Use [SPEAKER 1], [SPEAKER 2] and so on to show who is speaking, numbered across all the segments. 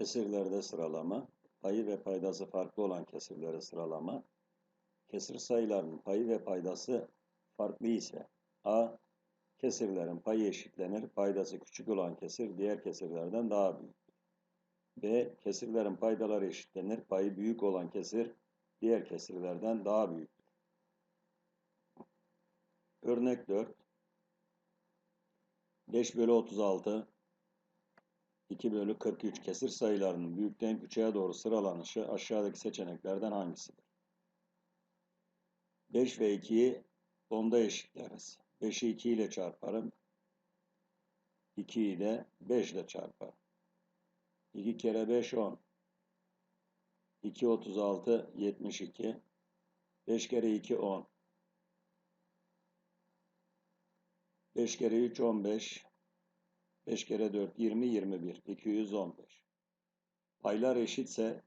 [SPEAKER 1] Kesirlerde sıralama, payı ve paydası farklı olan kesirlere sıralama, kesir sayılarının payı ve paydası farklı ise A. Kesirlerin payı eşitlenir, paydası küçük olan kesir diğer kesirlerden daha büyük. B. Kesirlerin paydaları eşitlenir, payı büyük olan kesir diğer kesirlerden daha büyüktür. Örnek 4 5 bölü 36 2 bölü 43 kesir sayılarının büyükten küçüğe doğru sıralanışı aşağıdaki seçeneklerden hangisidir? 5 ve 2'yi 10'da eşitleriz. 5'i 2 ile çarparım. 2'yi de 5 ile çarparım. 2 kere 5 10. 2 36 72. 5 kere 2 10. 5 kere 3 15. 5 kere 4 20 21. 215. Paylar eşitse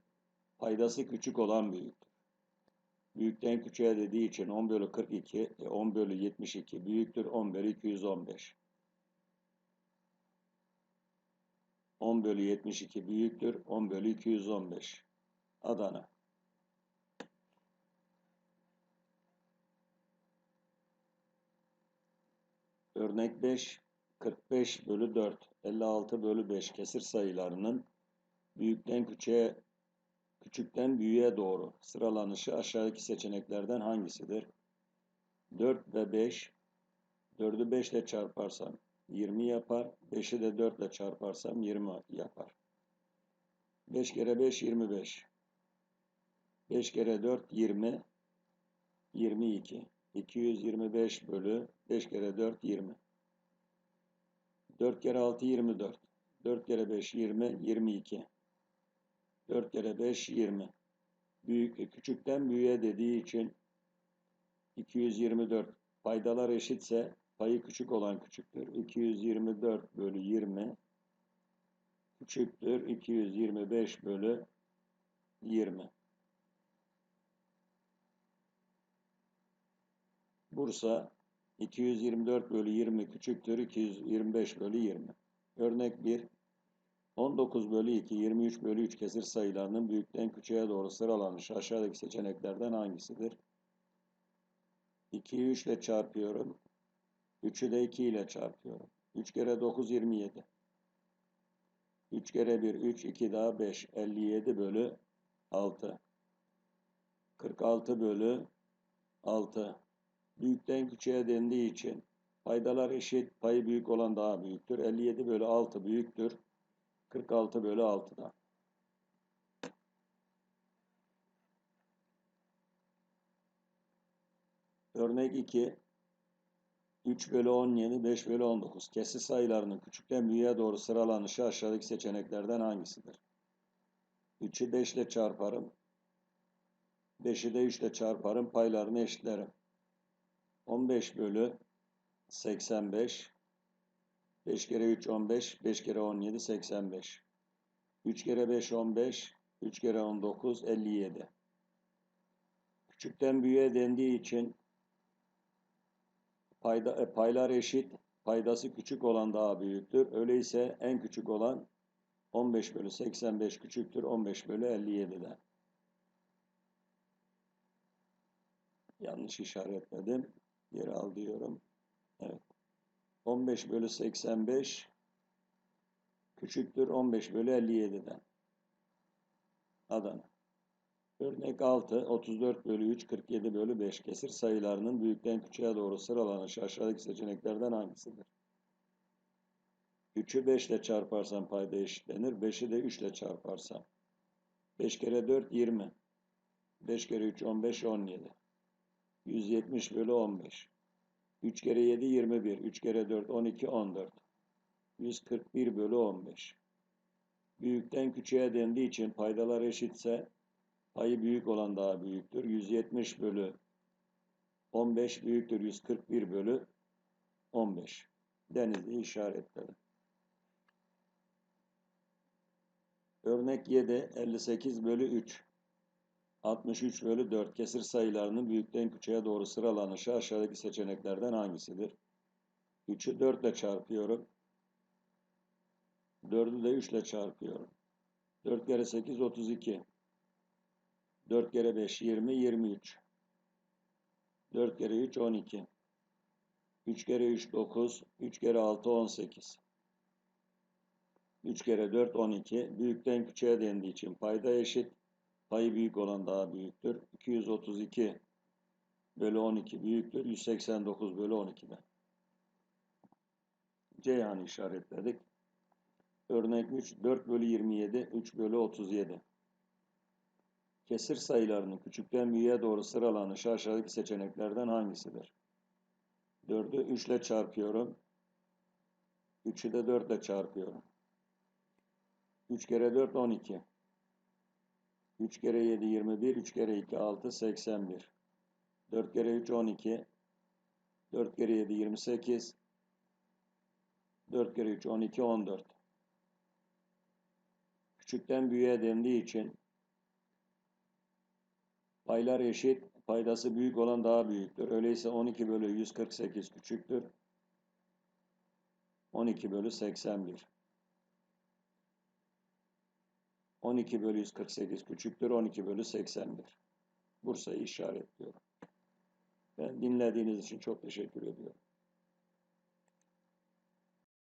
[SPEAKER 1] paydası küçük olan büyüktür. Büyükten küçüğe dediği için 10 bölü 42, 10 bölü 72 büyüktür 10 bölü 215. 10 bölü 72 büyüktür 10 bölü 215. Adana. Örnek 5, 45 bölü 4, 56 bölü 5 kesir sayılarının büyükten küçüğe, küçükten büyüğe doğru sıralanışı aşağıdaki seçeneklerden hangisidir? 4 ve 5, 4'ü 5 ile çarparsam 20 yapar, 5'i de 4 ile çarparsam 20 yapar. 5 kere 5 25. 5 kere 4 20 22. 225 bölü 5 kere 4 20. 4 kere 6 24. 4 kere 5 20 22. 4 kere 5 20. Büyük küçükten büyüğe dediği için 224 paydalar eşitse payı küçük olan küçüktür. 224 bölü 20 küçüktür. 225 bölü 20. Bursa 224 bölü 20 küçüktür 225 bölü 20. Örnek 1. 19 bölü 2, 23 bölü 3 kesir sayılarının büyükten küçüğe doğru sıralanışı aşağıdaki seçeneklerden hangisidir? 2'yi 3 ile çarpıyorum. 3'ü de 2 ile çarpıyorum. 3 kere 9 27. 3 kere 1 3, 2 daha 5. 57 bölü 6. 46 bölü 6. Büyükten küçüğe dendiği için paydalar eşit, payı büyük olan daha büyüktür. 57 bölü 6 büyüktür. 46 bölü 6'dan. Örnek 2. 3 bölü 17, 5 bölü 19. Kesir sayılarının küçükten büyüğe doğru sıralanışı aşağıdaki seçeneklerden hangisidir? 3'ü 5 ile çarparım. 5'i de 3 ile çarparım. Paylarını eşitlerim. 15 bölü 85. 5 kere 3 15. 5 kere 17 85. 3 kere 5 15. 3 kere 19 57. Küçükten büyüğe dendiği için payda, e, paylar eşit. Paydası küçük olan daha büyüktür. Öyleyse en küçük olan 15 bölü 85 küçüktür 15 bölü 57'den. Yanlış işaretledim. Geri al diyorum. Evet. 15 bölü 85 küçüktür 15 bölü 57'den. Adana. Örnek 6, 34 bölü 3, 47 bölü 5 kesir sayılarının büyükten küçüğe doğru sıralanışı aşağıdaki seçeneklerden hangisidir? 3'ü 5 ile çarparsam payda eşitlenir. 5'i de 3 ile çarparsam. 5 kere 4 20. 5 kere 3 15 17. 170 bölü 15. 3 kere 7 21. 3 kere 4 12 14. 141 bölü 15. Büyükten küçüğe dendiği için paydalar eşitse payı büyük olan daha büyüktür. 170 bölü 15 büyüktür 141 bölü 15. Denizli işaretledim. Örnek 7 58 bölü 3. 63 bölü 4 kesir sayılarının büyükten küçüğe doğru sıralanışı aşağıdaki seçeneklerden hangisidir? 3'ü 4 ile çarpıyorum. 4'ü de 3 ile çarpıyorum. 4 kere 8 32. 4 kere 5 20 23. 4 kere 3 12. 3 kere 3 9. 3 kere 6 18. 3 kere 4 12. Büyükten küçüğe dendiği için payda eşit. Payı büyük olan daha büyüktür. 232 bölü 12 büyüktür. 189 bölü 12'den. Ceyhan'ı işaretledik. Örnek 3, 4 bölü 27, 3 bölü 37. Kesir sayılarının küçükten büyüğe doğru sıralanışı aşağıdaki seçeneklerden hangisidir? 4'ü 3 ile çarpıyorum. 3'ü de 4 ile çarpıyorum. 3 kere 4 12. 3 kere 7 21. 3 kere 2 6 81. 4 kere 3 12. 4 kere 7 28. 4 kere 3 12 14. Küçükten büyüğe dendiği için paylar eşit, paydası büyük olan daha büyüktür. Öyleyse 12 bölü 148 küçüktür. 12 bölü 81. 12 bölü 148 küçüktür. 12 bölü 81. Bursa'yı işaretliyorum. Ben dinlediğiniz için çok teşekkür ediyorum.